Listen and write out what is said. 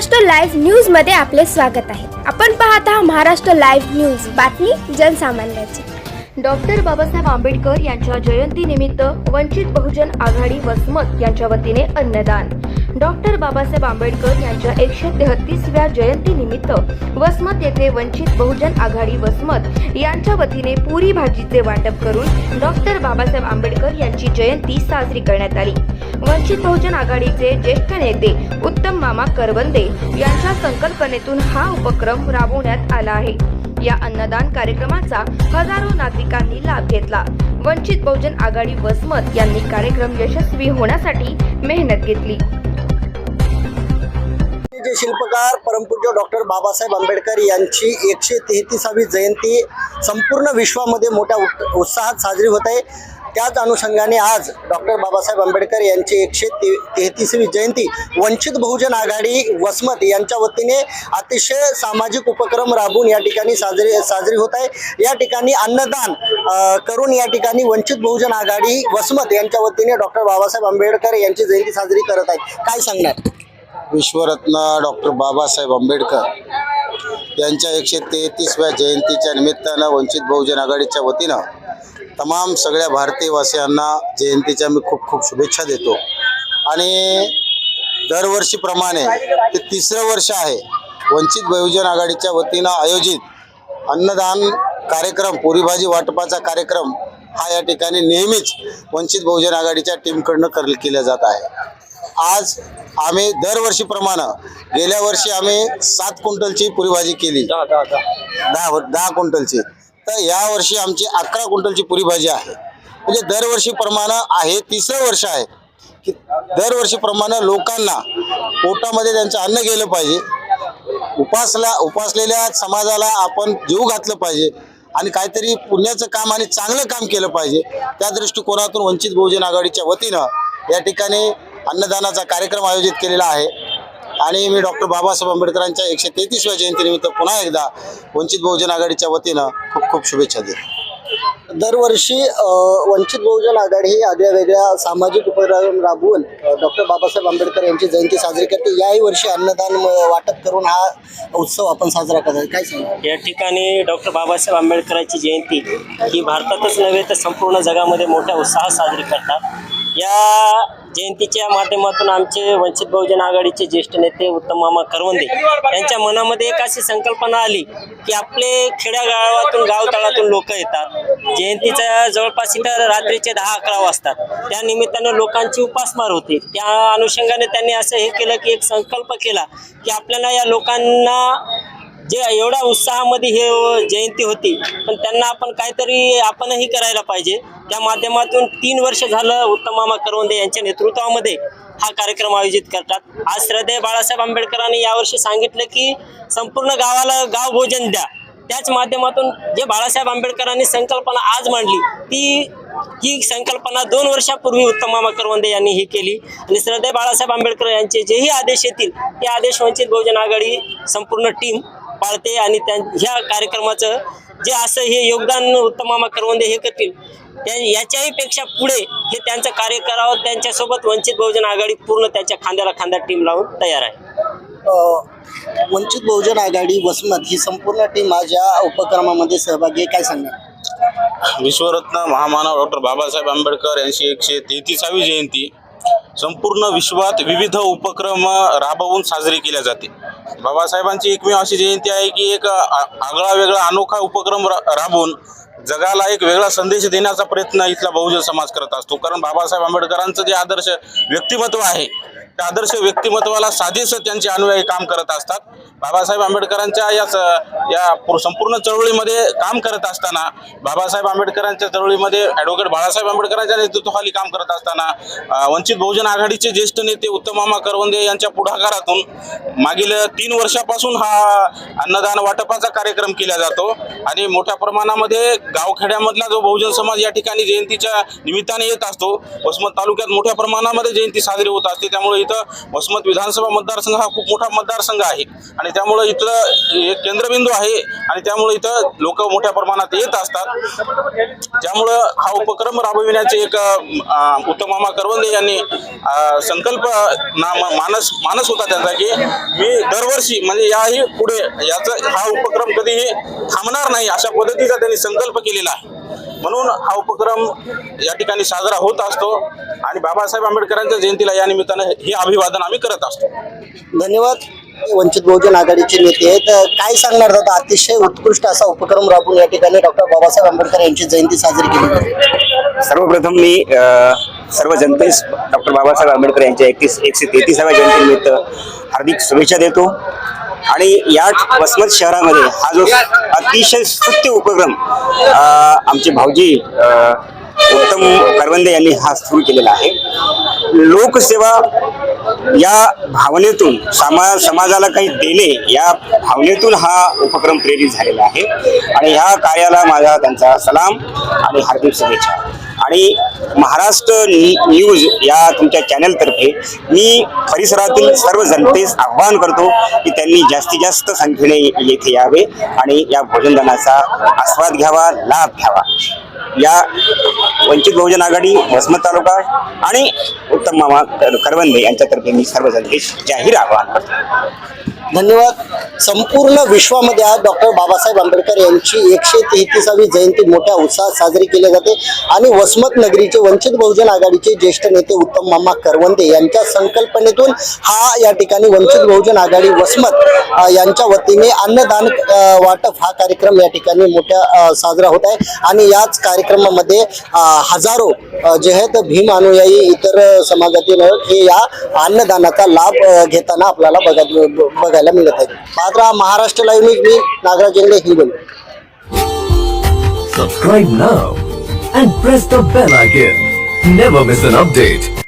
Maharashtra live न्यूजमध्ये आपले स्वागत आहे. आपण पाहत आहात महाराष्ट्र लाईव्ह न्यूज. बातमी जनसामान्याची. डॉक्टर बाबासाहेब आंबेडकर यांच्या जयंतीनिमित्त वंचित बहुजन आघाडी वसमत यांच्या वतीने अन्नदान. डॉक्टर बाबासाहेब आंबेडकर यांच्या एकशे तेहतीसव्या जयंतीनिमित्त वसमत येथे वंचित बहुजन आघाडी वसमत यांच्या वतीने पुरी भाजीचे वाटप करून डॉक्टर बाबासाहेब आंबेडकर यांची जयंती साजरी करण्यात आली. वंचित बहुजन आघाडीचे ज्येष्ठ नेते उत्तम मामा करवंदे यांच्या संकल्पनेतून हा उपक्रम राबवण्यात आला आहे. या अन्नदान कार्यक्रमाचा हजारो नागरिकांनी लाभ घेतला. वंचित बहुजन आघाडी वसमत यांनी कार्यक्रम यशस्वी होण्यासाठी मेहनत घेतली. मराठी शिल्पकार परमपूज्य डॉक्टर बाबासाहेब आंबेडकर यांची एकशे तेहतीसावी जयंती संपूर्ण विश्वामध्ये मोठ्या उत्साहात साजरी होत आहे. त्याच अनुषंगाने आज डॉक्टर बाबासाहेब आंबेडकर यांची एकशे ते तेहतीसवी जयंती वंचित बहुजन आघाडी वसमत यांच्या वतीने अतिशय सामाजिक उपक्रम राबवून या ठिकाणी साजरी साजरी होत आहे. या ठिकाणी अन्नदान करून या ठिकाणी वंचित बहुजन आघाडी वसमत यांच्या वतीने डॉक्टर बाबासाहेब आंबेडकर यांची जयंती साजरी करत आहेत. काय सांगणार? विश्वरत्न डॉक्टर बाबासाहेब आंबेडकर यांच्या एकशे तेहतीसव्या जयंतीच्या निमित्तानं वंचित बहुजन आघाडीच्या वतीनं तमाम सगळ्या भारतीयवासियांना जयंतीच्या मी खूप खूप शुभेच्छा देतो. आणि दरवर्षीप्रमाणे ते तिसरं वर्ष आहे वंचित बहुजन आघाडीच्या वतीनं आयोजित अन्नदान कार्यक्रम पुरी भाजी वाटपाचा कार्यक्रम हा या ठिकाणी नेहमीच वंचित बहुजन आघाडीच्या टीमकडनं कर केला जात आहे. आज आम्ही दरवर्षीप्रमाणे गेल्या वर्षी आम्ही सात क्विंटलची पुरी भाजी केली दहा दहा क्विंटलची. तर यावर्षी आमची अकरा क्विंटलची पुरी भाजी आहे. म्हणजे दरवर्षीप्रमाणे आहे तिसरं वर्ष आहे. की दरवर्षीप्रमाणे लोकांना पोटामध्ये त्यांचं अन्न गेलं पाहिजे. उपासला उपासलेल्या समाजाला आपण जीव घातलं पाहिजे. आणि काहीतरी पुण्याचं काम आणि चांगलं काम केलं पाहिजे. त्या दृष्टिकोनातून वंचित बहुजन आघाडीच्या वतीनं या ठिकाणी अन्नदानाचा कार्यक्रम आयोजित केलेला आहे. आणि मी डॉक्टर बाबासाहेब आंबेडकरांच्या एकशे तेहतीसव्या जयंतीनिमित्त पुन्हा एकदा वंचित बहुजन आघाडीच्या वतीनं खूप खूप शुभेच्छा देतो. दरवर्षी वंचित बहुजन आघाडी ही आगळ्या वेगळ्या सामाजिक उपक्रम राबवून डॉक्टर बाबासाहेब आंबेडकर यांची जयंती साजरी करते. याही वर्षी अन्नदान वाटप करून हा उत्सव आपण साजरा करत काय सांगा या ठिकाणी डॉक्टर बाबासाहेब आंबेडकरांची जयंती ही भारतातच नव्हे तर संपूर्ण जगामध्ये मोठ्या उत्साहात साजरी करतात. या जयंतीच्या माध्यमातून आमचे वंचित बहुजन आघाडीचे ज्येष्ठ नेते उत्तम मामा करवंदे यांच्या मनामध्ये एक अशी संकल्पना आली की आपले खेड्यागावातून गाव तळातून लोक येतात. जयंतीच्या जवळपास इथं रात्रीचे दहा अकरा वाजतात. त्या निमित्तानं लोकांची उपासमार होते. त्या अनुषंगाने त्यांनी असं हे केलं की एक संकल्प केला की आपल्याला या लोकांना जे एवढ्या उत्साहामध्ये हे जयंती होती पण त्यांना आपण काहीतरी आपणही करायला पाहिजे. त्या माध्यमातून तीन वर्ष झालं उत्तम मामा करवंदे यांच्या नेतृत्वामध्ये हा कार्यक्रम आयोजित करतात. आज श्रद्धेय बाळासाहेब आंबेडकरांनी यावर्षी सांगितलं की संपूर्ण गावाला गाव भोजन द्या. त्याच माध्यमातून जे बाळासाहेब आंबेडकरांनी संकल्पना आज मांडली ती ही संकल्पना दोन वर्षापूर्वी उत्तम मामा करवंदे यांनी ही केली. आणि श्रद्धेय बाळासाहेब आंबेडकर यांचे जेही आदेश येतील ते आदेश वंचित बहुजन आघाडी संपूर्ण टीम पाळते आणि त्या ह्या कार्यक्रमाचं जे असं हे योगदान उत्तम मामा करवंदे हे करतील त्या याच्याही पेक्षा पुढे हे त्यांचं कार्य करावं त्यांच्यासोबत वंचित बहुजन आघाडी पूर्ण त्यांच्या खांद्याला खांदा टीम लावून तयार आहे. वंचित बहुजन आघाडी वसमत ही संपूर्ण टीम माझ्या उपक्रमामध्ये सहभागी आहे. काय सांगणार? विश्वरत्न महामानव डॉक्टर बाबासाहेब आंबेडकर यांची एकशे तेहतीसावी जयंती संपूर्ण विश्वात विविध उपक्रम राबवून साजरी केल्या जाते. बाबासाहेबांची एकमेव अशी जयंती आहे की एक आगळा वेगळा अनोखा उपक्रम रा- राबवून जगाला एक वेगळा संदेश देण्याचा प्रयत्न इथला बहुजन समाज करत असतो. कारण बाबासाहेब आंबेडकरांचं जे आदर्श व्यक्तिमत्व आहे आदर्श व्यक्तिमत्वाला साजेसं त्यांचे अनुयायी काम करत असतात. बाबासाहेब आंबेडकरांच्या या या संपूर्ण चळवळीमध्ये काम करत असताना बाबासाहेब आंबेडकरांच्या चळवळीमध्ये ॲडव्होकेट बाळासाहेब आंबेडकरांच्या नेतृत्वाखाली काम करत असताना वंचित बहुजन आघाडीचे ज्येष्ठ नेते उत्तम मामा करवंदे यांच्या पुढाकारातून मागील तीन वर्षापासून हा अन्नदान वाटपाचा कार्यक्रम केला जातो. आणि मोठ्या प्रमाणामध्ये गावखेड्यामधला जो बहुजन समाज या ठिकाणी जयंतीच्या निमित्ताने येत असतो वसमत तालुक्यात मोठ्या प्रमाणामध्ये जयंती साजरी होत असते. त्यामुळे इथं वसमत विधानसभा मतदारसंघ हा खूप मोठा मतदारसंघ आहे. आणि त्यामुळं इथलं एक केंद्रबिंदू आहे आणि त्यामुळे इथं लोक मोठ्या प्रमाणात येत असतात. त्यामुळं हा उपक्रम राबविण्याचे एक उत्तम मामा करवंदे यांनी संकल्प ना मानस मानस होता त्यांचा की मी दरवर्षी म्हणजे याही पुढे याचा हा उपक्रम कधीही थांबणार नाही अशा पद्धतीचा त्यांनी संकल्प केलेला आहे. म्हणून हा उपक्रम या ठिकाणी साजरा होत असतो आणि बाबासाहेब आंबेडकरांच्या जयंतीला या निमित्तानं हे अभिवादन आम्ही करत असतो. धन्यवाद. वंचित बहुजन आघाडीचे नेते आहेत. काय सांगणार दादा? अतिशय उत्कृष्ट असा उपक्रम राबवून या ठिकाणी डॉक्टर बाबासाहेब आंबेडकर यांची जयंती साजरी केली. सर्वप्रथम मी सर्व जनतेस डॉक्टर बाबासाहेब आंबेडकर यांच्या एकतीस एकशे तेहतीसाव्या जयंतीनिमित्त हार्दिक शुभेच्छा देतो. आणि या वसमत शहरामध्ये हा जो अतिशय स्तुत्य उपक्रम आमचे भाऊजी उत्तम करवंदे यांनी हा सुरू केलेला आहे. लोकसेवा या भावनेतून समा समाजाला काही देणे या भावनेतून हा उपक्रम प्रेरित झालेला आहे. आणि ह्या कार्याला माझा त्यांचा सलाम आणि हार्दिक शुभेच्छा. आणि महाराष्ट्र न्यू- न्यूज या तुमच्या चॅनलतर्फे मी परिसरातील सर्व जनतेस आव्हान करतो की त्यांनी जास्तीत जास्त संख्येने येथे यावे आणि या भोजनदानाचा आस्वाद घ्यावा लाभ घ्यावा. या वंचित बहुजन आघाडी वसमत तालुका आणि उत्तम मामा करवंदे यांच्यातर्फे मी सर्व जनतेस जाहीर आवाहन करतो. धन्यवाद. संपूर्ण विश्वामध्ये आज डॉक्टर बाबासाहेब आंबेडकर यांची एकशे तेहतीसावी जयंती मोठ्या उत्साहात साजरी केली जाते. आणि वसमत नगरीचे वंचित बहुजन आघाडीचे ज्येष्ठ नेते उत्तम मामा करवंदे यांच्या संकल्पनेतून हा या ठिकाणी वंचित बहुजन आघाडी वसमत यांच्या वतीने अन्नदान वाटप हा कार्यक्रम या ठिकाणी मोठ्या साजरा होत आहे. आणि याच कार्यक्रमामध्ये हजारो जे आहेत भीम अनुयायी इतर समाजातील हे या अन्नदानाचा लाभ घेताना आपल्याला बघा बघायला मिळत आहे मात्र Maharashtra live news me Nagraj Ingle Hingoli Subscribe now and press the bell icon. Never miss an update.